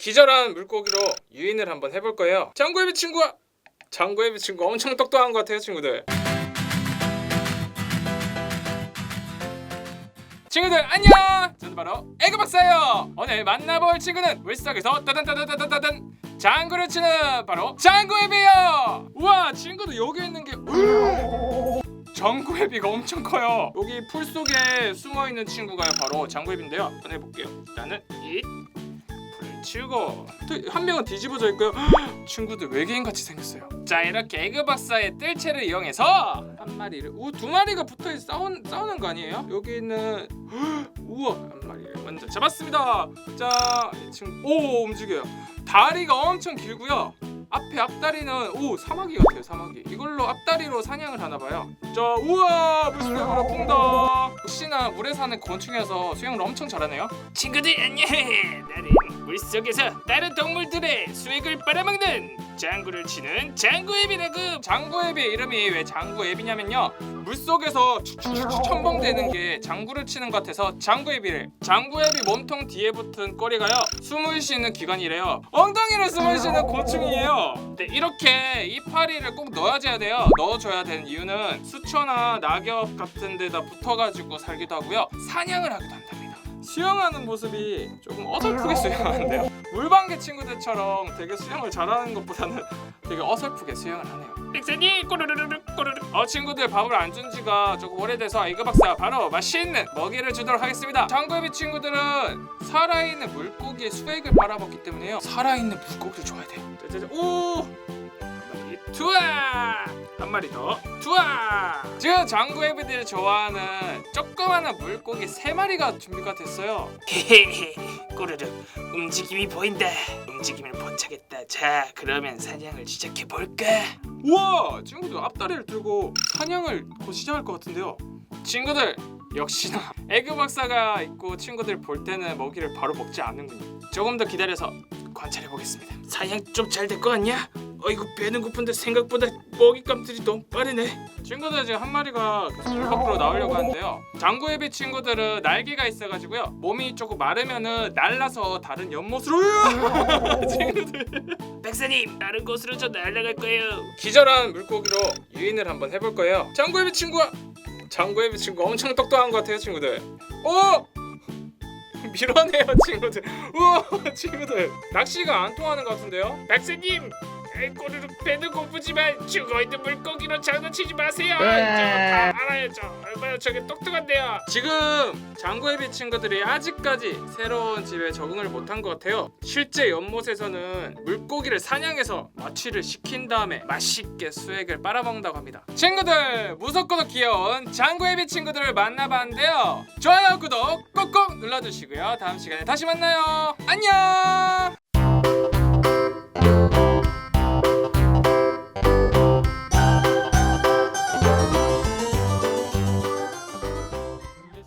기절한 물고기로 유인을 한번 해볼 거예요. 장구애비 친구가 장구애비 친구 엄청 똑똑한 것 같아요, 친구들. 친구들 안녕! 저는 바로 에그 박사예요. 오늘 만나볼 친구는 물속에서 따단따단따단따단 장구를 치는 바로 장구애비예요. 우와, 친구들 여기 있는 게 장구애비가 엄청 커요. 여기 풀 속에 숨어 있는 친구가 바로 장구애비인데요. 한번 해볼게요. 일단은 이 또한 명은 뒤집어져 있고요. 친구들 외계인 같이 생겼어요. 자 이렇게 에그 박사의 뜰채를 이용해서 한 마리를 우두 마리가 붙어 있어 싸운 싸우는 거 아니에요? 여기 있는 우와 한 마리를 먼저 잡았습니다. 자이 친구 오 움직여요. 다리가 엄청 길고요. 앞에 앞다리는 오 사마귀 같아요 사마귀 이걸로 앞다리로 사냥을 하나 봐요 자 우와 물속으로 푼다 혹시나 물에 사는 곤충이어서 수영을 엄청 잘하네요 친구들 안녕 나는 물속에서 다른 동물들의 수액을 빨아먹는 장구를 치는 장구애비라고 장구애비. 이름이 왜 장구애비냐면요. 물속에서 축축축축 첨벙대는 게 장구를 치는 것 같아서 장구애비를 장구애비 몸통 뒤에 붙은 꼬리가요. 숨을 쉬는 기관이래요. 엉덩이를 숨을 쉬는 곤충이에요. 네, 이렇게 이파리를 꼭 넣어줘야 돼요. 넣어줘야 되는 이유는 수초나 낙엽 같은 데다 붙어가지고 살기도 하고요. 사냥을 하기도 한답니다 수영하는 모습이 조금 어설프게 수영하는데요. 물방개 친구들처럼 되게 수영을 잘하는 것보다는 되게 어설프게 수영을 하네요. 백사님 꼬르르르 꼬르르. 어 친구들 밥을 안 준 지가 조금 오래돼서 이거 박사 바로 맛있는 먹이를 주도록 하겠습니다. 장구애비 친구들은 살아있는 물고기의 수액을 빨아먹기 때문에요. 살아있는 물고기를 줘야 돼요. 오! 투하 한 마리 더. 투하 지금 장구애비들이 좋아하는 조그마한 물고기 세 마리가 준비가 됐어요. 헤헤헤 꼬르륵. 움직임이 보인다. 움직임을 포착했다. 자 그러면 사냥을 시작해 볼까? 우와 친구들 앞다리를 들고 사냥을 곧 시작할 것 같은데요. 친구들 역시나 에그 박사가 있고 친구들 볼 때는 먹이를 바로 먹지 않는군요. 조금 더 기다려서 관찰해 보겠습니다. 사냥 좀 잘 될 거 같냐 어이구 배는 고픈데 생각보다 먹잇감들이 너무 빠르네 친구들 지금 한 마리가 계속 물 밖으로 나오려고 하는데요 장구애비 친구들은 날개가 있어가지고요 몸이 조금 마르면은 날라서 다른 연못으로 친구들 백사님 다른 곳으로 저 날아갈 거예요 기절한 물고기로 유인을 한번 해볼 거예요. 장구애비 친구가 장구애비 친구 엄청 똑똑한 것 같아요, 친구들. 오! 밀어내요, 친구들. 우와, 친구들. 낚시가 안 통하는 것 같은데요? 백사님 꼬르륵 배는 고프지만 죽어있는 물고기로 장난치지 마세요 저다 알아요 저 얼마나 저게 똑똑한데요 지금 장구애비 친구들이 아직까지 새로운 집에 적응을 못한 것 같아요. 실제 연못에서는 물고기를 사냥해서 마취를 시킨 다음에 맛있게 수액을 빨아먹는다고 합니다. 친구들 무섭고도 귀여운 장구애비 친구들을 만나봤는데요. 좋아요, 구독 꼭꼭 눌러주시고요. 다음 시간에 다시 만나요. 안녕.